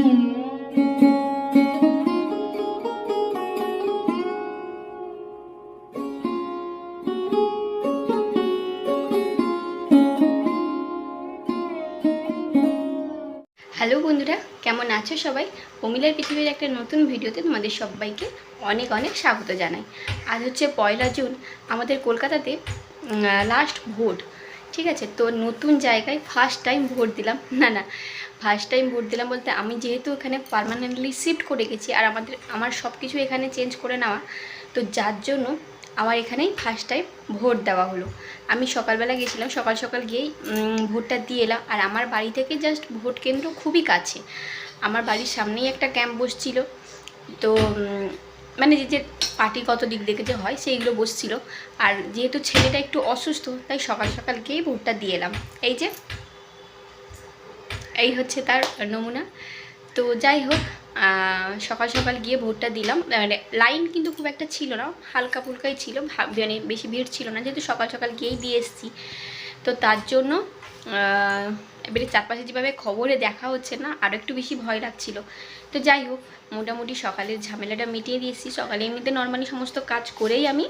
Hello বন্ধুরা, কেমন আছো সবাই? অমিলার পৃথিবীর একটা নতুন ভিডিওতে তোমাদের সবাইকে অনেক অনেক স্বাগত জানাই। আজ হচ্ছে পয়লা জুন, আমাদের কলকাতাতে লাস্ট ভোট। ঠিক আছে, তো নতুন জায়গায় ফার্স্ট টাইম ভোট দিলাম। না না ফার্স্ট টাইম ভোট দিলাম বলতে আমি যেহেতু এখানে পার্মানেন্টলি শিফট করে গেছি আর আমাদের, আমার সব কিছু এখানে চেঞ্জ করে নেওয়া, তো যার জন্য আমার এখানেই ফার্স্ট টাইম ভোট দেওয়া হলো। আমি সকালবেলা গেছিলাম, সকাল সকাল গিয়েই ভোটটা দিয়ে এলাম। আর আমার বাড়ি থেকে জাস্ট ভোট কেন্দ্র খুবই কাছে। আমার বাড়ির সামনেই একটা ক্যাম্প বসছিল তো মানে যে যে পার্টি কত দিক যে হয়, সেইগুলো বসছিল। আর যেহেতু ছেলেটা একটু অসুস্থ, তাই সকাল সকাল গিয়েই ভোটটা দিয়ে এলাম। এই যে, এই হচ্ছে তার নমুনা। তো যাই হোক সকাল সকাল গিয়ে ভোটটা দিলাম। মানে লাইন কিন্তু খুব একটা ছিল না, হালকা ফুলকাই ছিল। মানে বেশি ভিড় ছিল না, যেহেতু সকাল সকাল গিয়েই দিয়ে এসেছি। তো তার জন্য এবারে চারপাশে যেভাবে খবরে দেখা হচ্ছে না আরও একটু বেশি ভয় লাগছিল। তো যাই হোক, মোটামুটি সকালের ঝামেলাটা মিটিয়ে দিয়েছি। সকালে এমনিতে নর্মালি সমস্ত কাজ করেই আমি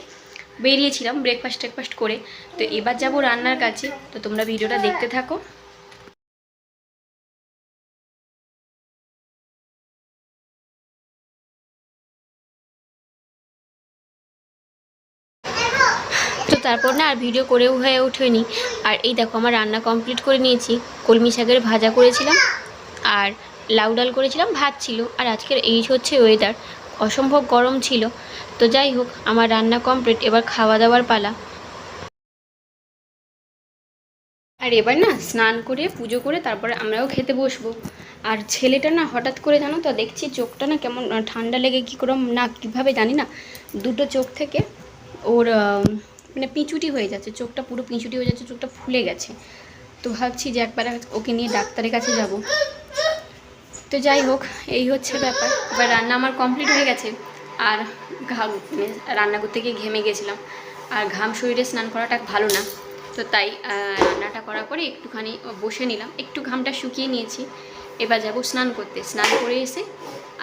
বেরিয়েছিলাম ব্রেকফাস্ট ট্রেকফাস্ট করে। তো এবার যাব রান্নার কাছে তো তোমরা ভিডিওটা দেখতে থাকো। তারপর না আর ভিডিও করেও হয়ে ওঠেনি। আর এই দেখো আমার রান্না কমপ্লিট করে নিয়েছি। কলমি শাকের ভাজা করেছিলাম আর লাউ ডাল করেছিলাম, ভাত ছিল। আর আজকের এই হচ্ছে ওয়েদার অসম্ভব গরম ছিল। তো যাই হোক, আমার রান্না কমপ্লিট এবার খাওয়া দাওয়ার পালা। আর এবার না স্নান করে, পুজো করে তারপরে আমরাও খেতে বসবো। আর ছেলেটা না হঠাৎ করে জানো তো, দেখছি চোখটা না কেমন ঠান্ডা লেগে কী করে, না কীভাবে জানি না, দুটো চোখ থেকে ওর মানে পিঁচুটি হয়ে যাচ্ছে, চোখটা পুরো পিঁচুটি হয়ে যাচ্ছে, চোখটা ফুলে গেছে। তো ভাবছি যে একবার ওকে নিয়ে ডাক্তারের কাছে যাব। তো যাই হোক, এই হচ্ছে ব্যাপার। এবার রান্না আমার কমপ্লিট হয়ে গেছে। আর ঘাম মানে রান্না করতে গিয়ে ঘেমে গেছিলাম। আর ঘাম শরীরে স্নান করাটা ভালো না। তো তাই রান্নাটা করার পরে একটুখানি বসে নিলাম। একটু ঘামটা শুকিয়ে নিয়েছি। এবার যাব স্নান করতে। স্নান করে এসে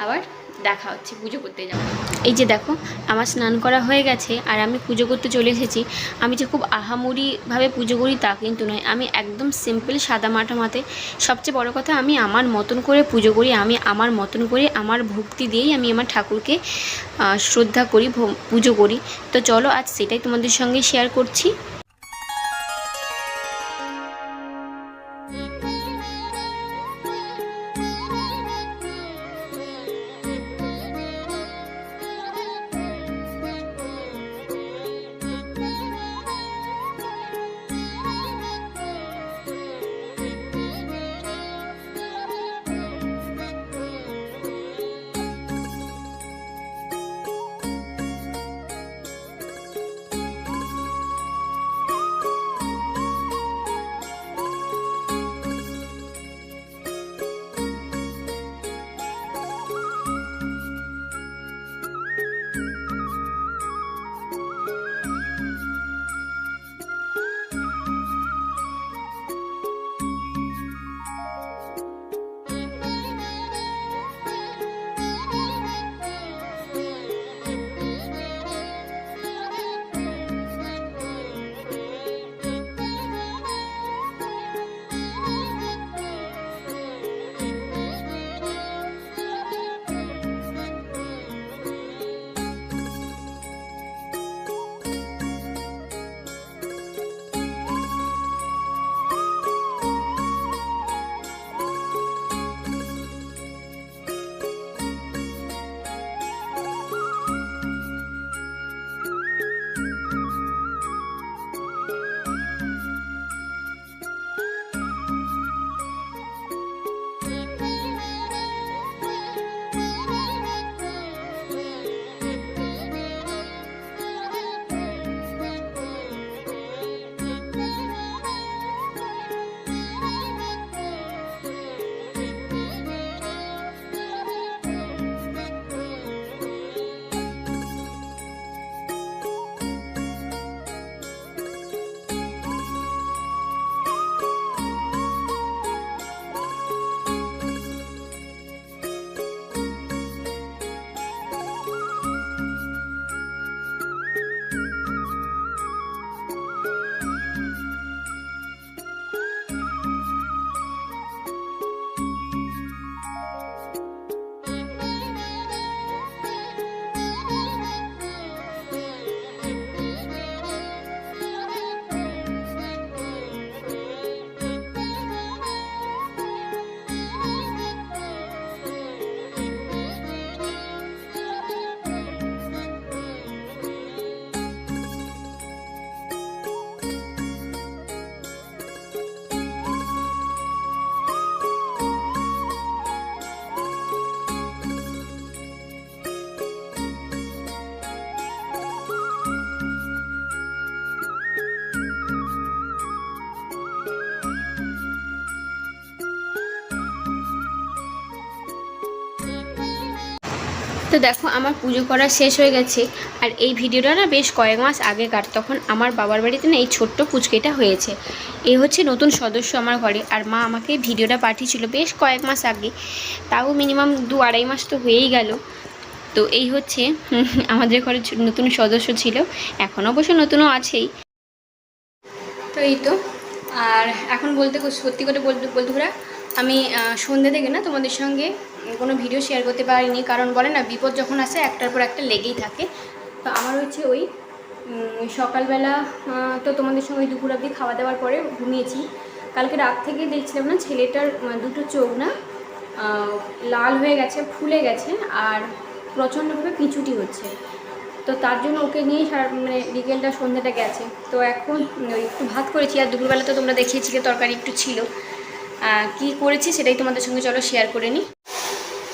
আবার দেখা হচ্ছে, পুজো করতে যাব। এই যে দেখো, আমার স্নান করা হয়ে গেছে আর আমি পুজো করতে চলে এসেছি। আমি যে খুব আহামরিভাবে পুজো করি তা কিন্তু নয়। আমি একদম সিম্পল সাদা মাটা মাতে সবচেয়ে বড় কথা, আমি আমার মতন করে পুজো করি, আমি আমার মতন করে আমার ভক্তি দিয়েই আমি আমার ঠাকুরকে শ্রদ্ধা করি পুজো করি। তো চলো আজ সেটাই তোমাদের সঙ্গে শেয়ার করছি। তো দেখো, আমার পুজো করা শেষ হয়ে গেছে। আর এই ভিডিওটা না বেশ কয়েক মাস আগেকার, তখন আমার বাবার বাড়িতে না এই ছোট্ট পুচকেটা হয়েছে। এ হচ্ছে নতুন সদস্য আমার ঘরে, আর মা আমাকে ভিডিওটা পাঠিয়েছিল বেশ কয়েক মাস আগে। তাও মিনিমাম দু আড়াই মাস তো হয়েই গেল। তো এই হচ্ছে আমাদের ঘরে নতুন সদস্য ছিল, এখন অবশ্য নতুনও আছেই। তো এই তো, আর এখন বলতে সত্যি করে বলতে বলতে আমি সন্ধ্যে থেকে না তোমাদের সঙ্গে কোনো ভিডিও শেয়ার করতে পারিনি। কারণ বলে না, বিপদ যখন আসে, একটার পর একটা লেগেই থাকে। তো আমার হচ্ছে ওই সকালবেলা তো তোমাদের সঙ্গে ওই দুপুর অবধি খাওয়া দাওয়ার পরে ঘুমিয়েছি। কালকে রাত থেকে দেখছিলাম না, ছেলেটার দুটো চোখ না লাল হয়ে গেছে, ফুলে গেছে, আর প্রচণ্ডভাবে পিছুটি হচ্ছে। তো তার জন্য ওকে নিয়ে মানে বিকেলটা সন্ধ্যাটা গেছে। তো এখন একটু ভাত করেছি, আর দুপুরবেলা তো তোমরা দেখিয়েছিলে, তরকারি একটু ছিল। কি করেছি সেটাই তোমাদের সঙ্গে চলো শেয়ার করে নিই।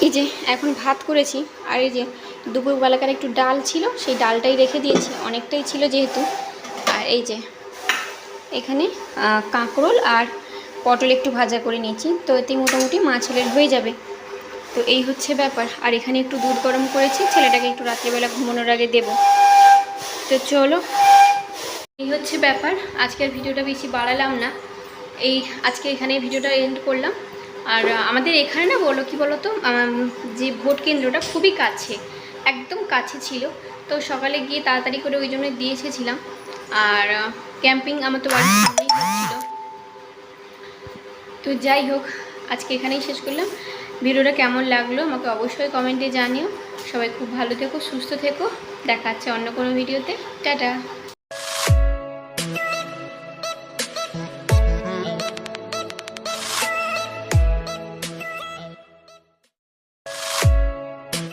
এই যে এখন ভাত করেছি, আর এই যে দুপুরবেলাকার একটু ডাল ছিল, সেই ডালটাই রেখে দিয়েছি, অনেকটাই ছিল যেহেতু। আর এই যে এখানে কাঁকরোল আর পটল একটু ভাজা করে নিয়েছি, তো এতে মোটামুটি মা ছেলের হয়ে যাবে। তো এই হচ্ছে ব্যাপার, আর এখানে একটু দুধ গরম করেছি, ছেলেটাকে একটু রাত্রিবেলা ঘুমানোর আগে দেবো। তো চলো, এই হচ্ছে ব্যাপার, আজকের ভিডিওটা বেশি বাড়ালাম না। এই আজকে এখানে ভিডিওটা এন্ড করলাম। আর আমাদের এখানে না বলো কি বলো তো যে ভোট কেন্দ্রটা খুবই কাছে, একদম কাছে ছিল। তো সকালে গিয়ে তাড়াতাড়ি করে ওই জন্য দিয়ে এসেছিলাম আর ক্যাম্পিং আমার তো বাড়ির সামনেই হচ্ছিল। তো যাই হোক, আজকে এখানেই শেষ করলাম। ভিডিওটা কেমন লাগল আমাকে অবশ্যই কমেন্টে জানিও। সবাই খুব ভালো থেকো, সুস্থ থেকো। দেখা অন্য কোনো ভিডিওতে। টাটা।